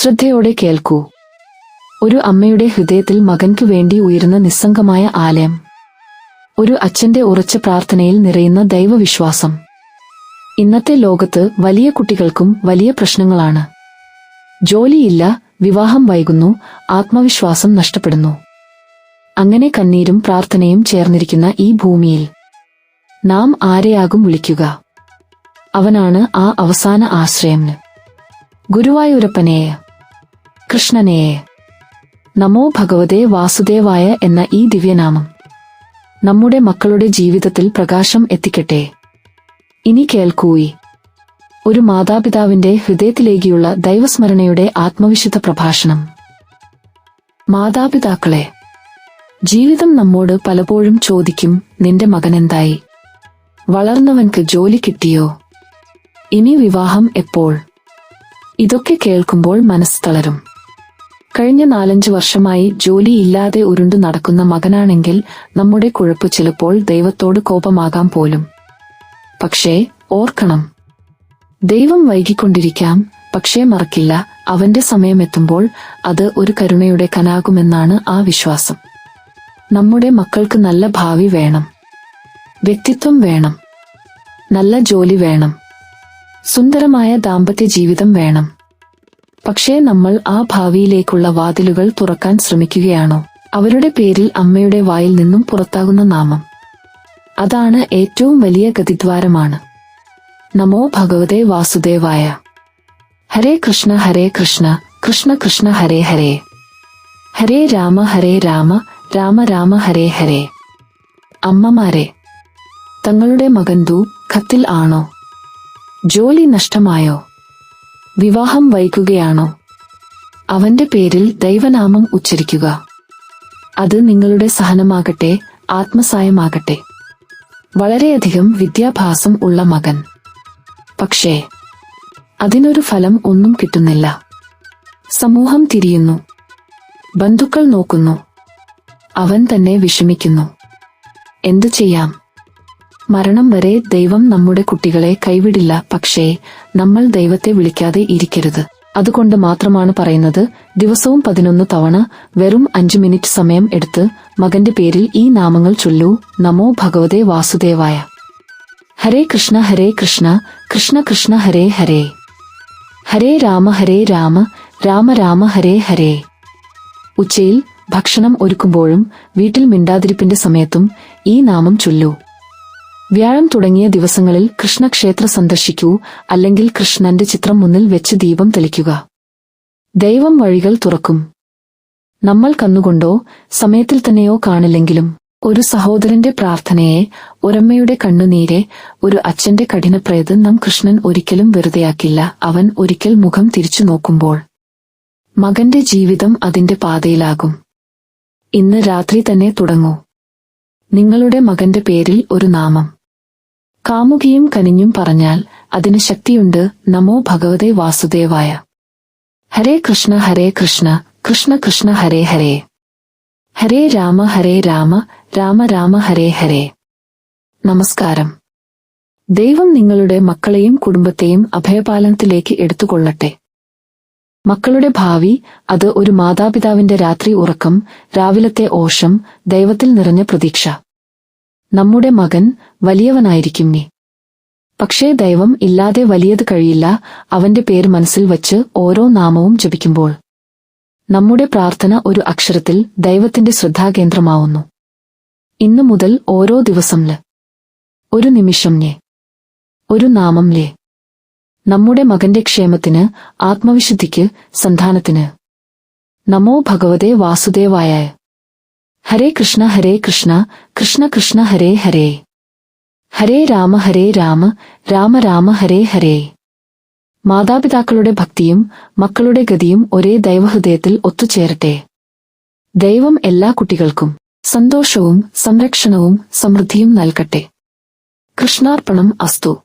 ശ്രദ്ധയോടെ കേൾക്കൂ. ഒരു അമ്മയുടെ ഹൃദയത്തിൽ മകൻക്കു വേണ്ടി ഉയരുന്ന നിസ്സംഗമായ ആലയം. ഒരു അച്ഛന്റെ ഉറച്ച പ്രാർത്ഥനയിൽ നിറയുന്ന ദൈവവിശ്വാസം. ഇന്നത്തെ ലോകത്ത് വലിയ കുട്ടികൾക്കും വലിയ പ്രശ്നങ്ങളാണ്. ജോലിയില്ല വിവാഹം വൈകുന്നു ആത്മവിശ്വാസം നഷ്ടപ്പെടുന്നു. അങ്ങനെ കണ്ണീരും പ്രാർത്ഥനയും ചേർന്നിരിക്കുന്ന ഈ ഭൂമിയിൽ നാം ആരെയാകും വിളിക്കുക? അവനാണ് ആ അവസാന ആശ്രയം ഗുരുവായൂരപ്പനെ കൃഷ്ണനെ നമോ ഭഗവതേ വാസുദേവായ എന്ന ഈ ദിവ്യനാമം നമ്മുടെ മക്കളുടെ ജീവിതത്തിൽ പ്രകാശം എത്തിക്കട്ടെ. ഇനി കേൾക്കൂയി. ഒരു മാതാപിതാവിന്റെ ഹൃദയത്തിലേക്കുള്ള ദൈവസ്മരണയുടെ ആത്മവിശുദ്ധ പ്രഭാഷണം. മാതാപിതാക്കളെ ജീവിതം നമ്മോട് പലപ്പോഴും ചോദിക്കും നിന്റെ മകനെന്തായി? വളർന്നവൻക്ക് ജോലി കിട്ടിയോ? ഇനി വിവാഹം എപ്പോൾ? ഇതൊക്കെ കേൾക്കുമ്പോൾ മനസ്സ് തളരും. കഴിഞ്ഞ നാലഞ്ച് വർഷമായി ജോലിയില്ലാതെ ഉരുണ്ടു നടക്കുന്ന മകനാണെങ്കിൽ നമ്മുടെ കുഴപ്പ് ചിലപ്പോൾ ദൈവത്തോട് കോപമാകാം പോലും. പക്ഷേ ഓർക്കണം. ദൈവം വൈകിക്കൊണ്ടിരിക്കാം പക്ഷേ മറക്കില്ല. അവന്റെ സമയമെത്തുമ്പോൾ അത് ഒരു കരുണയുടെ കനാകുമെന്നാണ് ആ വിശ്വാസം. നമ്മുടെ മക്കൾക്ക് നല്ല ഭാവി വേണം. വ്യക്തിത്വം വേണം. നല്ല ജോലി വേണം. സുന്ദരമായ ദാമ്പത്യ ജീവിതം വേണം. പക്ഷേ നമ്മൾ ആ ഭാവിയിലേക്കുള്ള വാതിലുകൾ തുറക്കാൻ ശ്രമിക്കുകയാണോ? അവരുടെ പേരിൽ അമ്മയുടെ വായിൽ നിന്നും പുറത്താകുന്ന നാമം. അതാണ് ഏറ്റവും വലിയ ഗതിദ്വാരമാണ്. നമോ ഭഗവതേ വാസുദേവായ. ഹരേ കൃഷ്ണ ഹരേ കൃഷ്ണ കൃഷ്ണ കൃഷ്ണ ഹരേ ഹരേ. ഹരേ രാമ ഹരേ രാമ രാമ രാമ ഹരേ ഹരേ. അമ്മമാരെ തങ്ങളുടെ മകൻ ദൂ ഖത്തിൽ ആണോ? ജോലി നഷ്ടമായോ? വിവാഹം വൈകുകയാണോ അവന്റെ പേരിൽ ദൈവനാമം ഉച്ചരിക്കുക. അത് നിങ്ങളുടെ സഹനമാകട്ടെ ആത്മസായമാകട്ടെ വളരെയധികം വിദ്യാഭ്യാസം ഉള്ള മകൻ. പക്ഷേ അതിനൊരു ഫലം ഒന്നും കിട്ടുന്നില്ല. സമൂഹം തിരിയുന്നു. ബന്ധുക്കൾ നോക്കുന്നു. അവൻ തന്നെ വിഷമിക്കുന്നു. എന്തു ചെയ്യാം? മരണം വരെ ദൈവം നമ്മുടെ കുട്ടികളെ കൈവിടില്ല പക്ഷേ നമ്മൾ ദൈവത്തെ വിളിക്കാതെ ഇരിക്കരുത്. അതുകൊണ്ട് മാത്രമാണ് പറയുന്നത് ദിവസവും പതിനൊന്ന് തവണ വെറും അഞ്ചു മിനിറ്റ് സമയം എടുത്ത് മകന്റെ പേരിൽ ഈ നാമങ്ങൾ ചൊല്ലൂ. നമോ ഭഗവതേ വാസുദേവായ. ഹരേ കൃഷ്ണ ഹരേ കൃഷ്ണ കൃഷ്ണ കൃഷ്ണ ഹരേ ഹരേ. ഹരേ രാമ ഹരേ രാമ രാമ രാമ ഹരേ ഹരേ. ഉച്ചയിൽ ഭക്ഷണം ഒരുക്കുമ്പോഴും വീട്ടിൽ മിണ്ടാതിരിപ്പിന്റെ സമയത്തും ഈ നാമം ചൊല്ലൂ. വ്യാഴം തുടങ്ങിയ ദിവസങ്ങളിൽ കൃഷ്ണക്ഷേത്ര സന്ദർശിക്കൂ അല്ലെങ്കിൽ കൃഷ്ണന്റെ ചിത്രം മുന്നിൽ വെച്ച് ദീപം തെളിക്കുക. ദൈവം വഴികൾ തുറക്കും. നമ്മൾ കന്നുകൊണ്ടോ സമയത്തിൽ തന്നെയോ കാണില്ലെങ്കിലും ഒരു സഹോദരന്റെ പ്രാർത്ഥനയെ ഒരമ്മയുടെ കണ്ണുനീരെ ഒരു അച്ഛന്റെ കഠിനപ്രയത്നം കൃഷ്ണൻ ഒരിക്കലും വെറുതെയാക്കില്ല. അവൻ ഒരിക്കൽ മുഖം തിരിച്ചു നോക്കുമ്പോൾ മകന്റെ ജീവിതം അതിന്റെ പാതയിലാകും. ഇന്ന് രാത്രി തന്നെ തുടങ്ങൂ. നിങ്ങളുടെ മകന്റെ പേരിൽ ഒരു നാമം. കാമുകിയും കനിഞ്ഞും പറഞ്ഞാൽ അതിന് ശക്തിയുണ്ട് നമോ ഭഗവതേ വാസുദേവായ. ഹരേ കൃഷ്ണ ഹരേ കൃഷ്ണ കൃഷ്ണ കൃഷ്ണ ഹരേ ഹരേ. ഹരേ രാമ ഹരേ രാമ രാമ രാമ ഹരേ ഹരേ. നമസ്കാരം. ദൈവം നിങ്ങളുടെ മക്കളെയും കുടുംബത്തെയും അഭയപാലനത്തിലേക്ക് എടുത്തുകൊള്ളട്ടെ. മക്കളുടെ ഭാവി അത് ഒരു മാതാപിതാവിന്റെ രാത്രി ഉറക്കം രാവിലത്തെ ഓഷം ദൈവത്തിൽ നിറഞ്ഞ പ്രതീക്ഷ. നമ്മുടെ മകൻ വലിയവനായിരിക്കും നീ. പക്ഷേ ദൈവം ഇല്ലാതെ വലിയത് കഴിയില്ല അവന്റെ പേര് മനസ്സിൽ വച്ച് ഓരോ നാമവും ജപിക്കുമ്പോൾ. നമ്മുടെ പ്രാർത്ഥന ഒരു അക്ഷരത്തിൽ ദൈവത്തിന്റെ ശ്രദ്ധാകേന്ദ്രമാവുന്നു. ഇന്നു മുതൽ ഓരോ ദിവസം ൽ. ഒരു നിമിഷം ഞെ ഒരു നാമം ലേ. നമ്മുടെ മകന്റെ ക്ഷേമത്തിന് ആത്മവിശുദ്ധിക്ക് സന്ധാനത്തിന് നമോ ഭഗവതേ വാസുദേവായ ഹരേ കൃഷ്ണ ഹരേ കൃഷ്ണ കൃഷ്ണ കൃഷ്ണ ഹരേ ഹരേ. ഹരേ രാമ ഹരേ രാമ രാമ രാമ ഹരേ ഹരേ. മാതാപിതാക്കളുടെ ഭക്തിയും മക്കളുടെ ഗതിയും ഒരേ ദൈവഹൃദയത്തിൽ ഒത്തുചേരട്ടെ. ദൈവം എല്ലാ കുട്ടികൾക്കും സന്തോഷവും സംരക്ഷണവും സമൃദ്ധിയും നൽകട്ടെ. കൃഷ്ണാർപ്പണം അസ്തു.